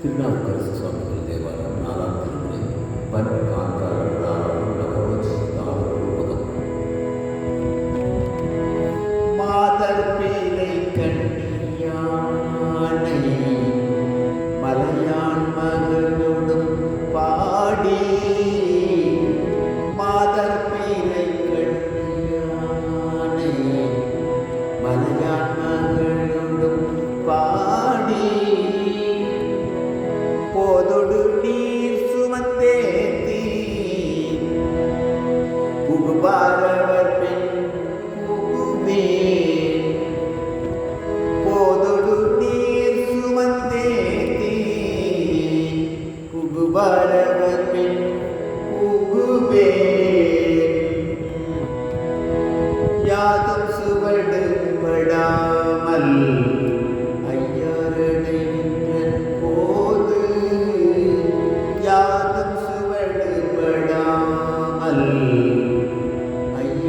തിരുനാൾ സ്വാമി Bye.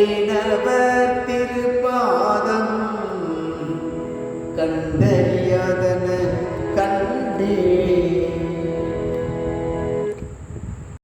கண்டினவர் திருப்பாதம். கண்டறியாதன கண்டே.